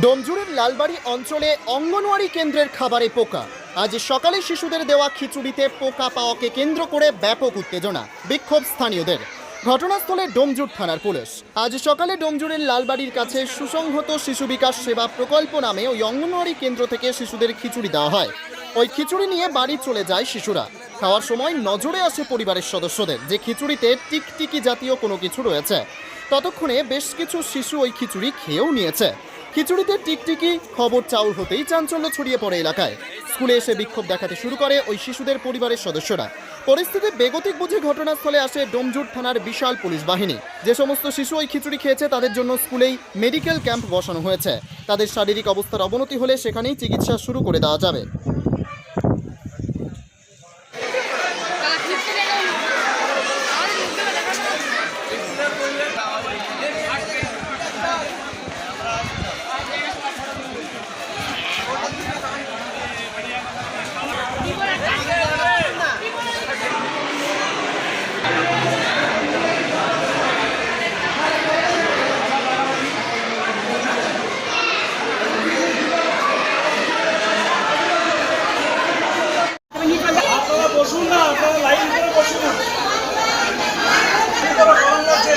ডোমজুড়ের লালবাড়ি অঞ্চলে অঙ্গনওয়াড়ি কেন্দ্রের খাবারে পোকা। আজ সকালে শিশুদের দেওয়া খিচুড়িতে পোকা পাওয়াকে কেন্দ্র করে ব্যাপক উত্তেজনা, বিক্ষোভ স্থানীয়দের। ঘটনাস্থলে ডোমজুর থানার পুলিশ। আজ সকালে ডোমজুরের লালবাড়ির কাছে সুসংহত শিশু বিকাশ সেবা প্রকল্প নামে ওই অঙ্গনওয়াড়ি কেন্দ্র থেকে শিশুদের খিচুড়ি দেওয়া হয়। ওই খিচুড়ি নিয়ে বাড়ি চলে যায় শিশুরা। খাওয়ার সময় নজরে আসে পরিবারের সদস্যদের, যে খিচুড়িতে টিকটিকি জাতীয় কোনো কিছু রয়েছে। ততক্ষণে বেশ কিছু শিশু ওই খিচুড়ি খেয়েও নিয়েছে। খিচুড়িতে টিকটিকি, খবর চাউল হতেই চাঞ্চল্য ছড়িয়ে পড়ে এলাকায়। স্কুলে এসে বিক্ষোভ দেখাতে শুরু করে ওই শিশুদের পরিবারের সদস্যরা। পরিস্থিতি বেগতিক বুঝে ঘটনাস্থলে আসে ডোমজুট থানার বিশাল পুলিশ বাহিনী। যে সমস্ত শিশু ওই খিচুড়ি খেয়েছে, তাদের জন্য স্কুলেই মেডিকেল ক্যাম্প বসানো হয়েছে। তাদের শারীরিক অবস্থার অবনতি হলে সেখানেই চিকিৎসা শুরু করে দেওয়া যাবে আপনারা বসুন না আপনারা লাইন করে বসুন কি করে গরম লাগছে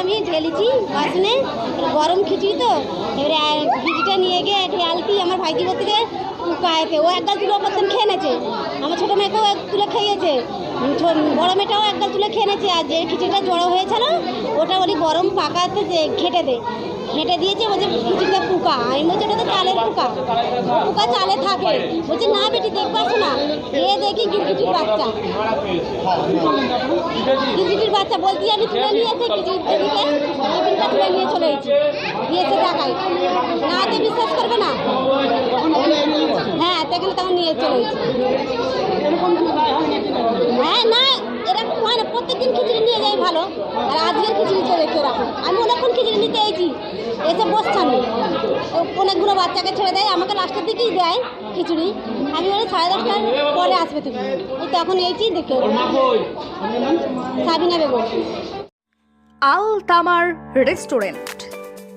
আমি ঢেলেছি, বাসনে, গরম খিচুড়ি তো। এবারে খিচুড়িটা নিয়ে গিয়ে ঢেলতি আমার ভাইজি থেকে পায়েতে। ও একগাল তুলে প্রথম খেয়ে নেছে। আমার ছোটো মেয়েকেও এক তুলে খেয়েছে। বড় মেয়েটাও একগাল তুলে খেয়ে নেছে। আর যে খিচুড়িটা জড়ো হয়েছিল ওটা ওই গরম পাকাতে যে, ঘেটে দে। ঘেটে দিয়েছে, বলছে খিচুড়িটা পোকা। আমি বলছি, ওটা তো চালের পোকা। পোকা চালে থাকে। বলছে, না বেটি দেখব আসো না? এ দেখি গিরগিটির বাচ্চা। গিরগিটির বাচ্চা বলছি আমি তুলে নিয়ে এসে কিছু টিফিনটা তুলে নিয়ে চলে নিয়ে এসে দেখাই না তো বিশ্বাস করবে না। হ্যাঁ সেখানে তখন নিয়ে চলে এসেছি হ্যাঁ না, এরকম হয় না। প্রত্যেকদিন খিচুড়ি নিয়ে যাই ভালো। আর আজকের খিচুড়ি চলে এরকম আমি অনেকক্ষণ খিচুড়ি নিতে এসেছি। এসে বসছি আমি। ও অনেকগুলো বাচ্চাকে ছেড়ে দেয়, আমাকে লাস্টের দিকেই দেয় খিচুড়ি। আমি বলি, সাড়ে দশটার পরে আসবে তুমি। তখন এইছি দেখে সাবিনা বেগম। আল তামার রেস্টুরেন্ট।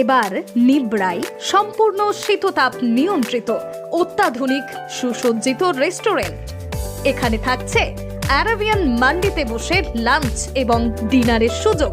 এবার নিবড়াই সম্পূর্ণ শীততাপ নিয়ন্ত্রিত, অত্যাধুনিক, সুসজ্জিত রেস্টুরেন্ট। এখানে থাকছে অ্যারাবিয়ান মান্ডিতে বসে লাঞ্চ এবং ডিনারের সুযোগ।